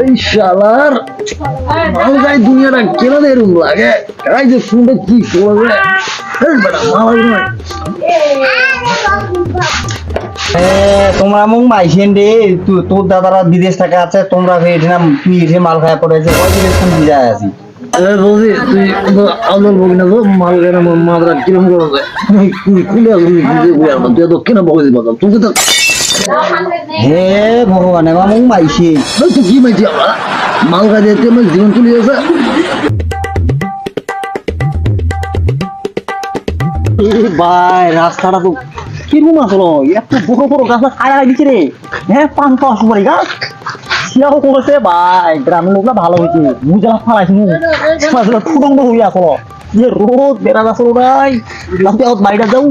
এই শালার। মালগাই দুনিয়াটা কেন এরকম লাগে? কাই যে শুনবে কি করবে? তোমরা মুখ মাইছেন রে। তোর দাদারা বিদেশ থেকে আছে তোমরা এখানে তুই এসে মাল খায় পড়েছে ওই বিদেশ তুমি যায় আছি। তুই না তো? না মাদরা কিরম করবে? তুই তুই তো কেন দিবা তো হে ভগবান এবার মুখ মাইছে। তুই কি মাইছি দিয়ে তুই আমার জীবন তুলে গেছে। ভাই রাস্তাটা তো কীরকম আসলো? এত বড় বড় গাছ খায়া দিচ্ছে রে। হ্যাঁ পান পাঁচ সুপারি গাছ। সিয়াও করেছে ভাই গ্রামের লোকরা ভালো হয়েছে। মুজলা ফালাইছে ফুটঙ্গ হয়ে আসলো। যে রোদ বেড়া আসলো বাইরে যাও।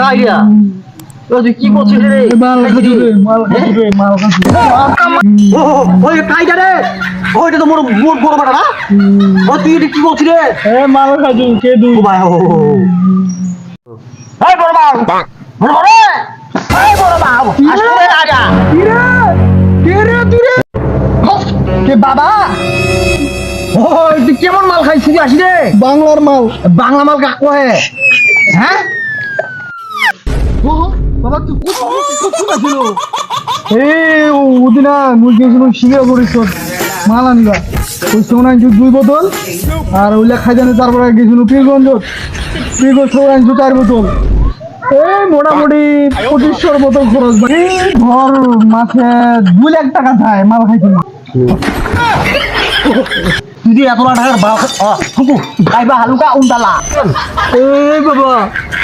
কাইয়া তুই কি করছিস রে? মাল খাজু রে মাল খাজু রে মাল খাজু ও ওই কাইয়া রে। ওইটা তো মোর মোর বড় বেটা না? ও তুই এটা কি করছিস রে? এ মাল খাজু কে দুই? ভাই ও এই বড় বাবু বড় বড় এই বড় বাবু আসলে রাজা। কে বাবা? ও তুই কেমন মাল খাইছিস আসি রে। বাংলার মাল। বাংলা মাল কাক কহে? হ্যাঁ? বাবা তুই কোথায় ছিল ওদিনা গেছিল শিলিগুড়ি তোর মাল আনিবা ওই সময় আনছি দুই বোতল আর ওইলা খাই জানি তারপরে গেছিল পীরগঞ্জ পীরগঞ্জ সময় আনছি চার বোতল। এই মোটামুটি পঁচিশশোর বোতল খরচ। এই ধর মাসে দুই লাখ টাকা যায় মাল খাইছি তুই যে এত টাকার ফুকু হালুকা উন্তালা। এই বাবা।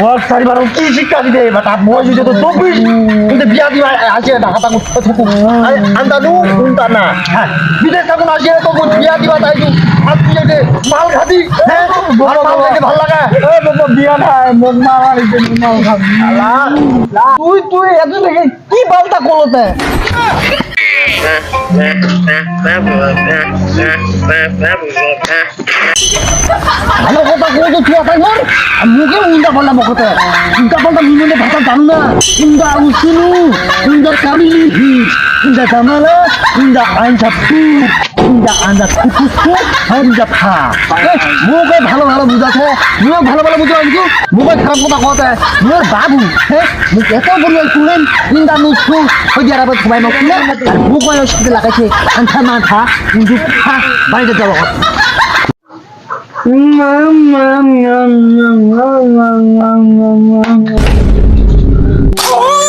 ওর চারিবার কি শিক্ষা দিতে বেটা মই যদি তো চব্বিশ কিন্তু বিয়া দিবা থাকু থাকু আন্দানু উন্তা না হ্যাঁ বিদেশ থাকুন আসে তো বিয়া দিবা তাই মাল খাবি হ্যাঁ আর ভালো লাগে। বিয়া নাই মোক খাবি তুই তুই এত দেখে কি বালতা কলতে ভালো কথা তো তুই আতাই মোর মুখে উল্টা পাল্টা বকতে উল্টা পাল্টা মিলে ভাষা জানো না উল্টা উসুনু উল্টা কামিলি উল্টা কামালা উল্টা ফু আনজা ফুফু ফু আনজা ফা মুখে ভালো ভালো বুঝাছে মুখ ভালো ভালো বুঝা কিন্তু মুখে খারাপ কথা কতে মোর বাবু হ্যাঁ মুখ এত বড় তুলেন উন্দা নুসু হই দিয়া রাবে সবাই মুখ না মুখ ওই সাথে লাগাইছে আনথা মাথা উন্দু ফা বাইরে যাওয়া অসিতা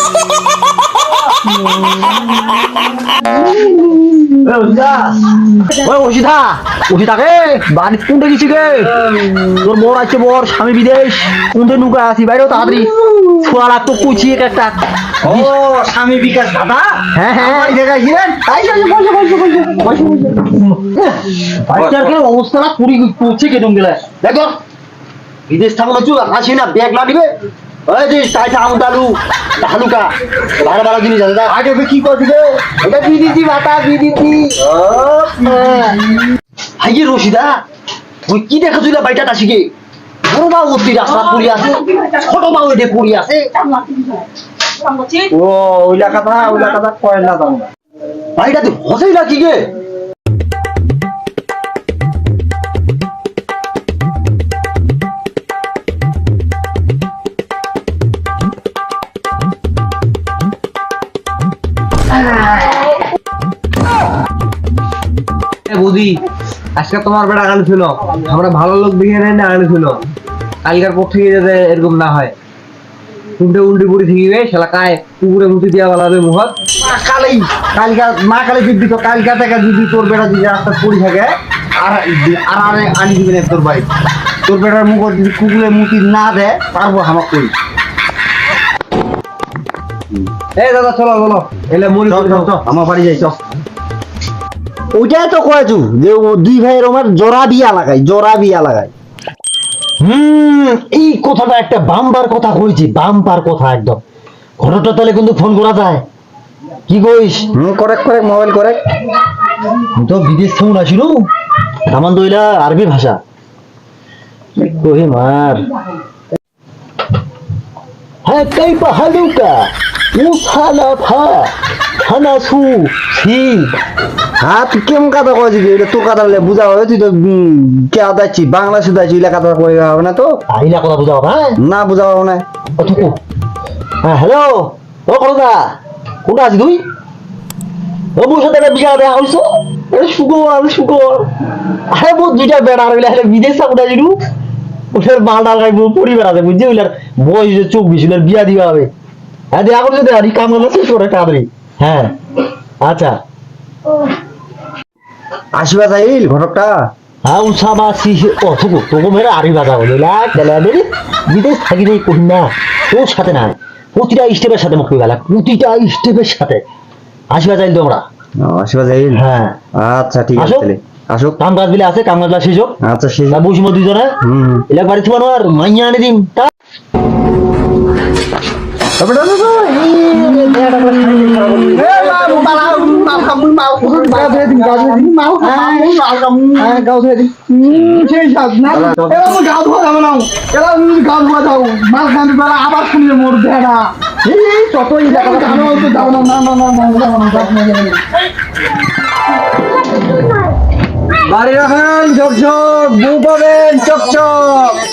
অসিতা কে বাড়ি কোনটা গেছি গে? তোর বর আছে বর স্বামী বিদেশ কোনটা নুকা আছি? বাইরেও তাড়াতাড়ি। ছোড়া তো কুচি এক একটা। ও স্বামী বিকাশ দাদা? হ্যাঁ হ্যাঁ। তাই অবস্থাটা পুরি কেটম গেলে দেখো। বিদেশ থাকলে চু আসি না ব্যাগ না দিবে ওই যে টাইটা আমদালু হালুকা ভালো ভালো জিনিস আছে আগে কি করছি রে? এটা বিদিতি বাতা বিদিতি হাইয়ে রশিদা তুই কি দেখা তুই বাইটা শিখে বড় মা অতি রাস্তা পড়ি আছে ছোট মা ওই পড়ি আছে। ও ওইলা কথা ওইলা কথা কয় না দাম বাইটা তুই হসেই না কি গে? আজকে তোমার বেড়া গান আমরা ভালো লোক দেখে নেই না গান কালকার পর থেকে যাতে এরকম না হয়। উল্টে উল্টি পুরি সেলা কায় কুকুরে মুতি দিয়া বলা হবে মুখত কালেই। কালকা মা কালে যদি তো কালকা থেকে যদি তোর বেটা যদি রাস্তা পড়ে থাকে আর আর আরে আনি দিবি না তোর বাড়ি। তোর বেটার মুখ যদি কুকুরে মুতি না দেয় পারব হামাক করি এই দাদা চলো বলো এলে মরি চল চল চল। আমার বাড়ি যাই চল। ওইটাই তো কয়েছু যে দুই ভাইয়ের আমার জোড়া বিয়া লাগাই জোড়া বিয়া লাগাই হুম এই কথাটা একটা বাম্পার কথা কইছি বাম্পার কথা একদম। ঘটনাটা তাহলে কিন্তু ফোন করা যায়। কি কইস? হুম করেক্ট করেক্ট মোবাইল করেক্ট আমি তো বিদেশ থেকে আসিল আমার দইলা আরবি ভাষা। কহি মার। হ্যাঁ কাইপা হালুকা উসালা ফা। খানা সু সি হ্যাঁ তুই কেমন কথা কয়েছি এটা তো কথা বলে বুঝা হবে তুই তো কে আদাচ্ছি? বাংলা শুধু আছি ইলা কথা কয়ে হবে না তো? আহিলা কথা বুঝা হবে না বুঝা হবে না। অতকু হ্যাঁ হ্যালো? ও করদা কোনটা আছিস তুই? ও মোর সাথে একটা বিশাল দেখা হইছো। আরে শুকর আমি আরে দুইটা আর বিদেশ আছিলু ওটার মাল ডাল খাইবো পরিবার আছে বুঝছি ওইলার বয়স চব্বিশ ওইলার বিয়া দিবা হবে। হ্যাঁ দেখা করছে দেখ কাম শেষ করে তাড়াতাড়ি হ্যাঁ আচ্ছা। আসিবা যাইল ঘটকটা? হ্যাঁ ও থুকু তোকে মেরে আরি বাজা বলে বিদেশ থাকি নেই না। তোর সাথে না প্রতিটা স্টেপের সাথে মুখ গেলা প্রতিটা স্টেপের সাথে। আসিবা যাইল তোমরা? আসিবা যাইল হ্যাঁ। আচ্ছা ঠিক আছে আসো। তাহলে। আসো। কাম কাজ বিলে আছে কাম কাজ শেষ হোক আচ্ছা শেষ। তা বসিব দুজনে। হুম। এলাক বাড়ি থেকে আর মাইয়া আনি দিম তা আবার শুনিয়ে মোর ভেড়া যতই যাব না না না না না না বাড়ি রাখেন ঝকঝক বউ পাবেন চকচক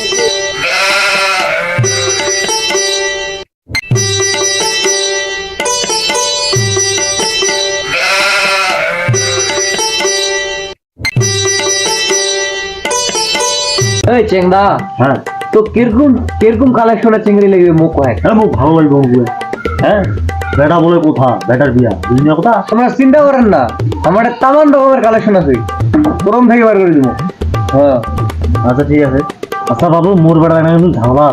এই চেংদা। হ্যাঁ। তো কীরকম কীরকম কালেকশনের চিংড়ি লেগে মুখ হয় হ্যাঁ মুখ ভালো লাগবে মুখে হ্যাঁ বেটা বলে কোথা? বেটার বিয়া। বুঝলি না কথা? তোমরা চিন্তা করেন না। আমার তামান রকমের কালেকশন আছে। গরম থেকে বার করে দিব। হ্যাঁ। আচ্ছা ঠিক আছে। আচ্ছা বাবু মোর বেড়া না কিন্তু ঝামেলা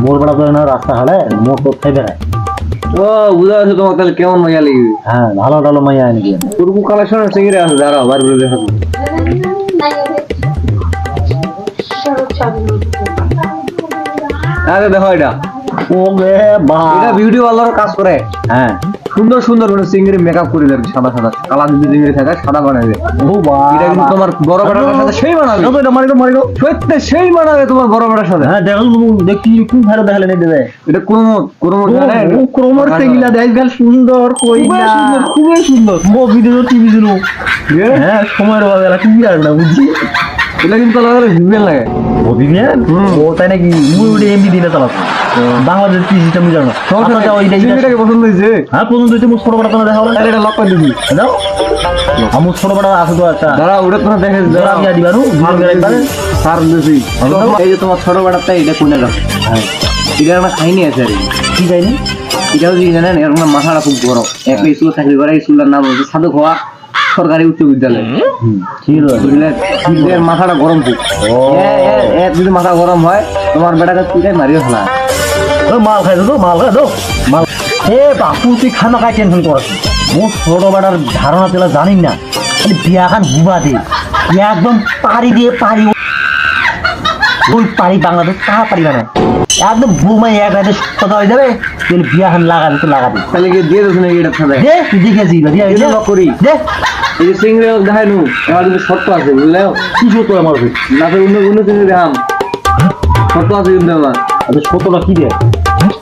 মোর বেড়া তো না রাস্তা হালে মোর তো খাই বেড়ায়? ও বুঝা আছে তোমার তাহলে কেমন মজা লাগবে হ্যাঁ ভালো মাইয়া আনি দিয়ে ওরকম কালেকশনের চিংড়ি আছে দাঁড়াও বার করে দেখাবো আরে দেখো এটা। ও রে বা এটা বিউটি পার্লার কাজ করে। হ্যাঁ। সুন্দর সুন্দর মানে চিংড়ি মেকআপ করে দেবে সাদা সাদা। কালা যদি চিংড়ি থাকে সাদা বানাবে। ও বা এটা কিন্তু তোমার বড় বেটার সাথে সেই মানাবে তো এটা মারিলো মারিলো। সত্যি সেই মানাবে তোমার বড় বেটার সাথে। হ্যাঁ দেখো দেখি কোন ভালো দেখালে নেই দেবে। এটা কুরমত জানে? ও ক্রোমর তেগিলা দেখ গেল সুন্দর কইলা। খুবই সুন্দর মো ভিডিও টিভি দিলো হ্যাঁ সময়ের এলা কি আর না বুঝছি এটা কিন্তু লাগালে ভিজবেন লাগে। ও ও তাই নাকি মুই উড়ে এমবি দিনে চালাতো বাংলাদেশ কি সিস্টেম বুঝানো না। আচ্ছা ওই চিংড়িটাকে পছন্দ হয়েছে? হ্যাঁ প্রথম দুইটা মুখ ছোট বড় তোমার দেখা হলো তাহলে এটা লক করে দিবি দাও আমার ছোট বড় আছে তো একটা। দাঁড়া ওটা তোমার দেখে জোড়া দিয়া দিবারু সার দুজন একবারে। সার দিছি। এই যে তোমার ছোট বেটারটা এটা কোনে দাও হ্যাঁ। এটা আমরা খাইনি আছে আর। কি। যায়নি এটাও যদি জানেন এর মানে মাথাটা খুব বড় একটা স্কুলে চাকরি করে স্কুলের নাম হচ্ছে সাধু হওয়া সরকারি উচ্চ বিদ্যালয়। মাথাটা গরম যদি মাথা গরম হয় তোমার বেটাকে তুই মারিও ফেলা মাল খাই তো মাল খাই তো। মাল এ বাপু তুই খানা খাই টেনশন কর মোর ছোট বেটার ধারণা তেলা জানি না। খালি বিয়া খান গুবা দে। একদম পাড়ি দিয়ে পাড়ি ওই পাড়ি বাংলাদেশ কাহা পারি মানে। একদম বুমাই এক রাতে কথা হয়ে যাবে। তুই বিয়া খান লাগাবি তো লাগাবি। তাহলে কি দিয়ে নাকি এটা সাথে? দে দেখেছি এটা করি। দে। এই যে চিংড়ি দেখাই নু এবার কিন্তু শর্ত আছে বুঝলে? কি সত্য আমার না তো অন্য অন্য চিংড়ি দেখাম শর্ত আছে কিন্তু আমার। আচ্ছা সত্যটা কি রে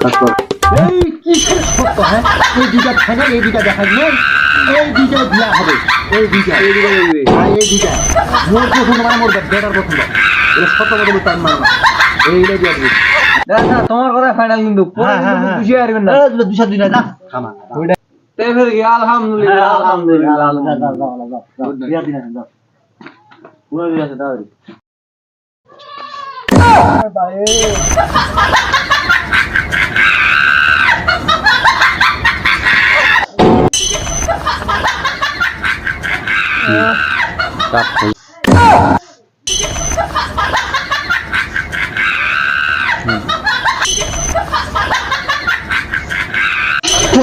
কাজ কর এই কিসের সত্য হ্যাঁ? এই দুইটা এই দুইটা দেখা দিলেন এই দুইটা বিয়া হবে। এই দুইটা। এই দিকে এই দুইটা। মোর পছন্দ মানে মোর বেটার পছন্দ। এটা সত্য কথা বলতে আমি মানব না না তোমার কথা ফাইনাল কিন্তু। খুশি আসবেন না। দুশো দুই না খামা আলহামদুলিল্লাহ আলহামদুলিল্লাহ। আলহামদুলিল্লাহ পুরো হ্যাঁ। Tá,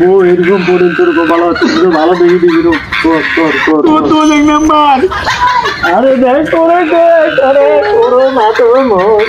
বউ এরকম পড়ে তোর ভালো ভালো দেখি দিবি কর কর কর তো এক নাম্বার। আরে দেখ করে দে করে করো না তো মন